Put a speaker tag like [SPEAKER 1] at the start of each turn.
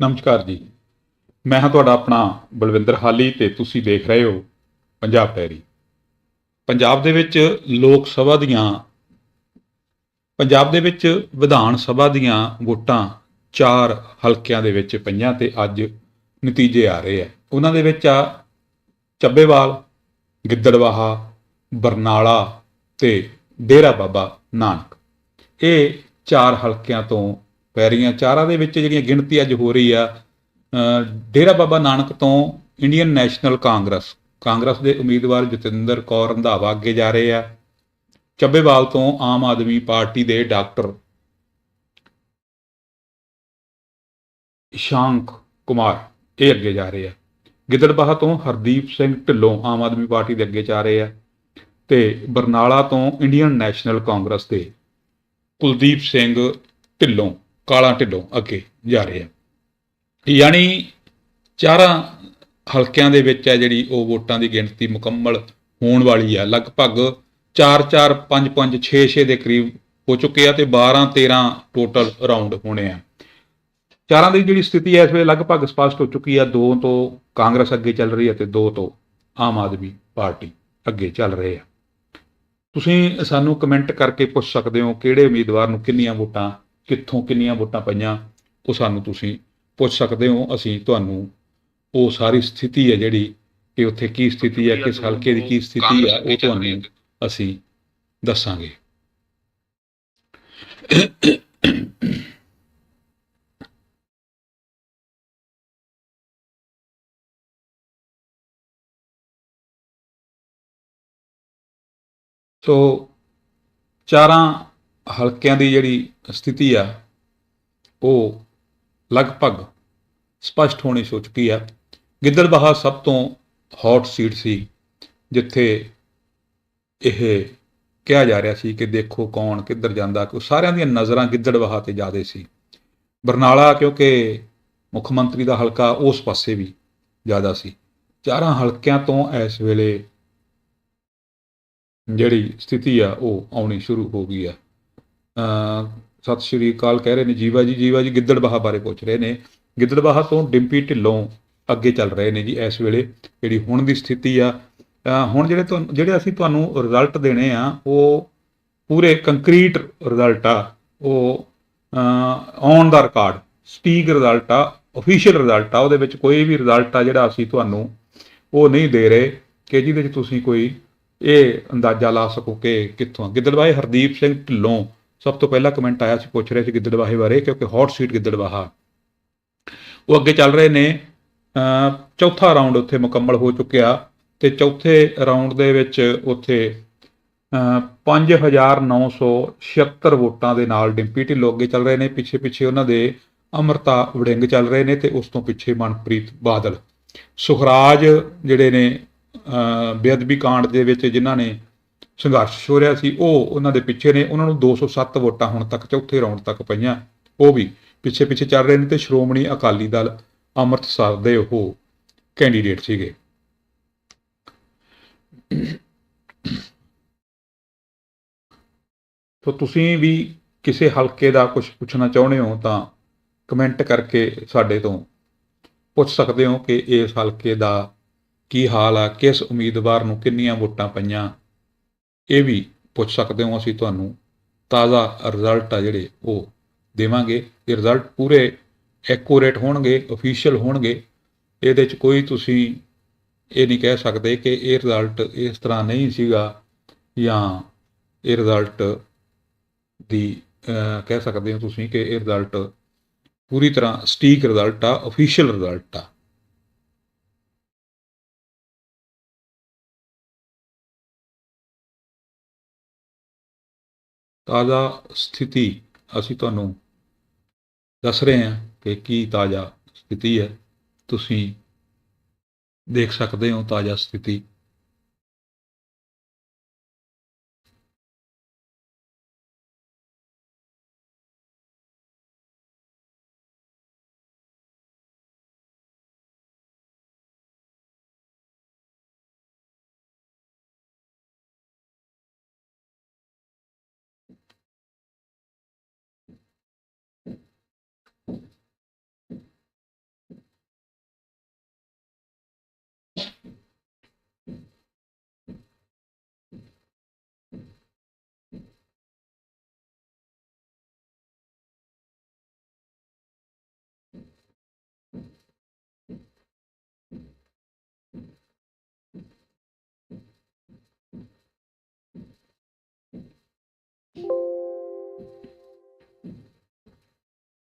[SPEAKER 1] ਨਮਸਕਾਰ ਜੀ। ਮੈਂ ਹਾਂ ਤੁਹਾਡਾ ਆਪਣਾ ਬਲਵਿੰਦਰ ਹਾਲੀ ਤੇ ਤੁਸੀਂ ਦੇਖ ਰਹੇ ਹੋ ਪੰਜਾਬ ਡੈਰੀ ਪੰਜਾਬ ਦੇ ਵਿੱਚ ਲੋਕ ਸਭਾ ਦੀਆਂ ਪੰਜਾਬ ਦੇ ਵਿੱਚ ਵਿਧਾਨ ਸਭਾ ਦੀਆਂ ਵੋਟਾਂ ਚਾਰ ਹਲਕਿਆਂ ਦੇ ਵਿੱਚ ਪਈਆਂ ਤੇ ਅੱਜ ਨਤੀਜੇ ਆ ਰਹੇ ਆ। ਉਹਨਾਂ ਦੇ ਵਿੱਚ ਆ ਚੱਬੇਵਾਲ, ਗਿੱਦੜਵਾਹਾ, ਬਰਨਾਲਾ ਤੇ ਡੇਰਾ ਬਾਬਾ ਨਾਨਕ। ਇਹ ਚਾਰ ਹਲਕਿਆਂ ਤੋਂ ਪੈ ਰਹੀਆਂ ਚਾਰਾਂ ਦੇ ਵਿੱਚ ਜਿਹੜੀਆਂ ਗਿਣਤੀ ਅੱਜ ਹੋ ਰਹੀ ਆ ਡੇਰਾ ਬਾਬਾ ਨਾਨਕ ਤੋਂ ਇੰਡੀਅਨ ਨੈਸ਼ਨਲ ਕਾਂਗਰਸ ਕਾਂਗਰਸ ਦੇ ਉਮੀਦਵਾਰ ਜਤਿੰਦਰ ਕੌਰ ਰੰਧਾਵਾ ਅੱਗੇ ਜਾ ਰਹੇ ਆ। ਚੱਬੇਵਾਲ ਤੋਂ ਆਮ ਆਦਮੀ ਪਾਰਟੀ ਦੇ ਡਾਕਟਰ ਸ਼ਾਂਕ ਕੁਮਾਰ, ਇਹ ਅੱਗੇ ਜਾ ਰਹੇ ਆ। ਗਿੱਦੜਬਾਹਾ ਤੋਂ ਹਰਦੀਪ ਸਿੰਘ ਢਿੱਲੋਂ ਆਮ ਆਦਮੀ ਪਾਰਟੀ ਦੇ ਅੱਗੇ ਜਾ ਰਹੇ ਆ ਤੇ ਬਰਨਾਲਾ ਤੋਂ ਇੰਡੀਅਨ ਨੈਸ਼ਨਲ ਕਾਂਗਰਸ ਦੇ ਕੁਲਦੀਪ ਸਿੰਘ ਢਿੱਲੋਂ। ਕਾਲਾ ਢਿੱਲੋਂ ਅੱਗੇ ਜਾ ਰਹੇ ਆ। ਯਾਨੀ ਚਾਰਾਂ ਹਲਕਿਆਂ ਦੇ ਵਿੱਚ ਹੈ ਜਿਹੜੀ ਉਹ ਵੋਟਾਂ ਦੀ ਗਿਣਤੀ ਮੁਕੰਮਲ ਹੋਣ ਵਾਲੀ ਆ। ਲਗਭਗ 4 4 5 5 6 6 ਦੇ ਕਰੀਬ ਹੋ ਚੁੱਕੇ ਆ ਤੇ 12 13 ਟੋਟਲ ਰਾਉਂਡ ਹੋਣੇ ਆ। ਚਾਰਾਂ ਦੀ ਜਿਹੜੀ ਸਥਿਤੀ ਹੈ ਇਸ ਵੇਲੇ ਲਗਭਗ ਸਪਸ਼ਟ ਹੋ ਚੁੱਕੀ ਆ। ਦੋ ਤੋਂ ਕਾਂਗਰਸ ਅੱਗੇ ਚੱਲ ਰਹੀ ਹੈ ਤੇ ਦੋ ਤੋਂ ਆਮ ਆਦਮੀ ਪਾਰਟੀ ਅੱਗੇ ਚੱਲ ਰਹੇ ਆ। ਤੁਸੀਂ ਸਾਨੂੰ ਕਮੈਂਟ ਕਰਕੇ ਪੁੱਛ ਸਕਦੇ ਹੋ ਕਿਹੜੇ ਉਮੀਦਵਾਰ ਨੂੰ ਕਿੰਨੀਆਂ ਵੋਟਾਂ ਕਿੱਥੋਂ ਕਿੰਨੀਆਂ ਵੋਟਾਂ ਪਈਆਂ, ਉਹ ਸਾਨੂੰ ਤੁਸੀਂ ਪੁੱਛ ਸਕਦੇ ਹੋ। ਅਸੀਂ ਤੁਹਾਨੂੰ ਉਹ ਸਾਰੀ ਸਥਿਤੀ ਹੈ ਜਿਹੜੀ ਕਿ ਉੱਥੇ ਕੀ ਸਥਿਤੀ ਹੈ, ਕਿਸ ਹਲਕੇ ਦੀ ਕੀ ਸਥਿਤੀ ਹੈ, ਉਹ ਤੁਹਾਨੂੰ ਅਸੀਂ ਦੱਸਾਂਗੇ। ਸੋ ਚਾਰਾਂ ਹਲਕਿਆਂ ਦੀ ਜਿਹੜੀ ਸਥਿਤੀ ਆ, ਉਹ ਲਗਭਗ ਸਪਸ਼ਟ ਹੋਣੀ ਸੋ ਚੁੱਕੀ ਆ। ਗਿੱਦੜਬਾਹਾ ਸਭ ਤੋਂ ਹੌਟ ਸੀਟ ਸੀ, ਜਿੱਥੇ ਇਹ ਕਿਹਾ ਜਾ ਰਿਹਾ ਸੀ ਕਿ ਦੇਖੋ ਕੌਣ ਕਿੱਧਰ ਜਾਂਦਾ, ਕਿ ਸਾਰਿਆਂ ਦੀਆਂ ਨਜ਼ਰਾਂ ਗਿੱਦੜਬਾਹਾ ਤੇ ਜ਼ਿਆਦੇ ਸੀ। ਬਰਨਾਲਾ, ਕਿਉਂਕਿ ਮੁੱਖ ਮੰਤਰੀ ਦਾ ਹਲਕਾ ਉਸ ਪਾਸੇ ਵੀ ਜ਼ਿਆਦਾ ਸੀ। ਚਾਰਾਂ ਹਲਕਿਆਂ ਤੋਂ ਇਸ ਵੇਲੇ ਜਿਹੜੀ ਸਥਿਤੀ ਆ, ਉਹ ਆਉਣੀ ਸ਼ੁਰੂ ਹੋ ਗਈ ਆ। ਸਤਿ ਸ਼੍ਰੀ ਅਕਾਲ ਕਹਿ ਰਹੇ ਨੇ ਜੀਵਾ ਜੀ ਜੀਵਾ ਜੀ ਗਿੱਦੜਬਾਹਾ ਬਾਰੇ ਪੁੱਛ ਰਹੇ ਨੇ। ਗਿੱਦੜਬਾਹਾ ਤੋਂ ਡਿੰਪੀ ਢਿੱਲੋਂ ਅੱਗੇ ਚੱਲ ਰਹੇ ਨੇ ਜੀ ਇਸ ਵੇਲੇ, ਜਿਹੜੀ ਹੁਣ ਦੀ ਸਥਿਤੀ ਆ। ਹੁਣ ਜਿਹੜੇ ਤੁਹਾਨੂੰ ਜਿਹੜੇ ਅਸੀਂ ਤੁਹਾਨੂੰ ਰਿਜ਼ਲਟ ਦੇਣੇ ਆ, ਉਹ ਪੂਰੇ ਕੰਕਰੀਟ ਰਿਜ਼ਲਟ ਆ। ਉਹ on the record speak result ਆ ਅਫੀਸ਼ੀਅਲ ਰਿਜ਼ਲਟ ਆ, ਉਹਦੇ ਵਿੱਚ ਕੋਈ ਵੀ ਰਿਜ਼ਲਟ ਆ ਜਿਹੜਾ ਅਸੀਂ ਤੁਹਾਨੂੰ ਉਹ ਨਹੀਂ ਦੇ ਰਹੇ ਕਿ ਜਿਹਦੇ ਵਿੱਚ ਤੁਸੀਂ ਕੋਈ ਇਹ ਅੰਦਾਜ਼ਾ ਲਾ ਸਕੋ ਕਿ ਕਿੱਥੋਂ ਆ। ਗਿੱਦੜਬਾਹੇ ਹਰਦੀਪ ਸਿੰਘ ਢਿੱਲੋਂ ਸਭ ਤੋਂ ਪਹਿਲਾ ਕਮੈਂਟ ਆਇਆ ਸੀ ਪੁੱਛ ਰਹੇ ਸੀ ਗਿੱਦੜਵਾਹੇ ਬਾਰੇ ਕਿਉਂਕਿ ਹੌਟ ਸੀਟ ਗਿੱਦੜਵਾਹਾ। ਉਹ ਅੱਗੇ ਚੱਲ ਰਹੇ ਨੇ ਚੌਥਾ ਰਾਉਂਡ ਉੱਥੇ ਮੁਕੰਮਲ ਹੋ ਚੁੱਕਿਆ ਤੇ ਚੌਥੇ ਰਾਉਂਡ ਦੇ ਵਿੱਚ ਉੱਥੇ ਅ, 5976 ਵੋਟਾਂ ਦੇ ਨਾਲ ਡਿੰਪੀ ਢਿੱਲੋਂ ਅੱਗੇ ਚੱਲ ਰਹੇ ਨੇ ਪਿੱਛੇ ਪਿੱਛੇ ਉਹਨਾਂ ਦੇ ਅਮਰਤਾ ਵੜਿੰਗ ਚੱਲ ਰਹੇ ਨੇ ਤੇ ਉਸ ਤੋਂ ਪਿੱਛੇ ਮਨਪ੍ਰੀਤ ਬਾਦਲ। ਸੁਖਰਾਜ ਜਿਹੜੇ ਨੇ ਬੇਅਦਬੀ ਕਾਂਡ ਦੇ ਵਿੱਚ ਜਿਨ੍ਹਾਂ ਨੇ ਸੰਘਰਸ਼ ਛੋੜਿਆ ਸੀ, ਉਹ ਉਹਨਾਂ ਦੇ ਪਿੱਛੇ ਨੇ, ਉਹਨਾਂ ਨੂੰ 207 ਵੋਟਾਂ ਹੁਣ ਤੱਕ, ਚੌਥੇ ਰਾਉਂਡ ਤੱਕ ਪਈਆਂ। ਉਹ ਵੀ ਪਿੱਛੇ ਪਿੱਛੇ ਚੱਲ ਰਹੇ ਨੇ ਤੇ ਸ਼੍ਰੋਮਣੀ ਅਕਾਲੀ ਦਲ ਅੰਮ੍ਰਿਤਸਰ ਦੇ ਉਹ ਕੈਂਡੀਡੇਟ ਸੀਗੇ। ਤੋ ਤੁਸੀਂ ਵੀ ਕਿਸੇ ਹਲਕੇ ਦਾ ਕੁਝ ਪੁੱਛਣਾ ਚਾਹੁੰਦੇ ਹੋ ਤਾਂ ਕਮੈਂਟ ਕਰਕੇ ਸਾਡੇ ਤੋਂ ਪੁੱਛ ਸਕਦੇ ਹੋ ਕਿ ਇਸ ਹਲਕੇ ਦਾ ਕੀ ਹਾਲ ਆ, ਕਿਸ ਉਮੀਦਵਾਰ ਨੂੰ ਕਿੰਨੀਆਂ ਵੋਟਾਂ ਪਈਆਂ ਇਹ ਵੀ ਪੁੱਛ ਸਕਦੇ ਹੋ ਅਸੀਂ ਤੁਹਾਨੂੰ, ਤਾਜ਼ਾ ਰਿਜ਼ਲਟ ਆ ਜਿਹੜੇ ਉਹ ਦੇਵਾਂਗੇ। ਇਹ ਰਿਜ਼ਲਟ ਪੂਰੇ ਐਕੂਰੇਟ ਹੋਣਗੇ ਅਫੀਸ਼ੀਅਲ ਹੋਣਗੇ। ਇਹਦੇ 'ਚ ਕੋਈ ਤੁਸੀਂ ਇਹ ਨਹੀਂ ਕਹਿ ਸਕਦੇ ਕਿ ਇਹ ਰਿਜ਼ਲਟ ਇਸ ਤਰ੍ਹਾਂ ਨਹੀਂ ਸੀਗਾ ਜਾਂ ਇਹ ਰਿਜ਼ਲਟ ਦੀ ਕਹਿ ਸਕਦੇ ਹੋ ਤੁਸੀਂ ਕਿ ਇਹ ਰਿਜ਼ਲਟ ਪੂਰੀ ਤਰ੍ਹਾਂ ਸਟੀਕ ਰਿਜ਼ਲਟ ਆ ਅਫੀਸ਼ੀਅਲ ਰਿਜ਼ਲਟ ਆ। ਤਾਜ਼ਾ ਸਥਿਤੀ ਅਸੀਂ ਤੁਹਾਨੂੰ ਦੱਸ ਰਹੇ ਹਾਂ ਕਿ ਕੀ ਤਾਜ਼ਾ ਸਥਿਤੀ ਹੈ। ਤੁਸੀਂ ਦੇਖ ਸਕਦੇ ਹੋ ਤਾਜ਼ਾ ਸਥਿਤੀ।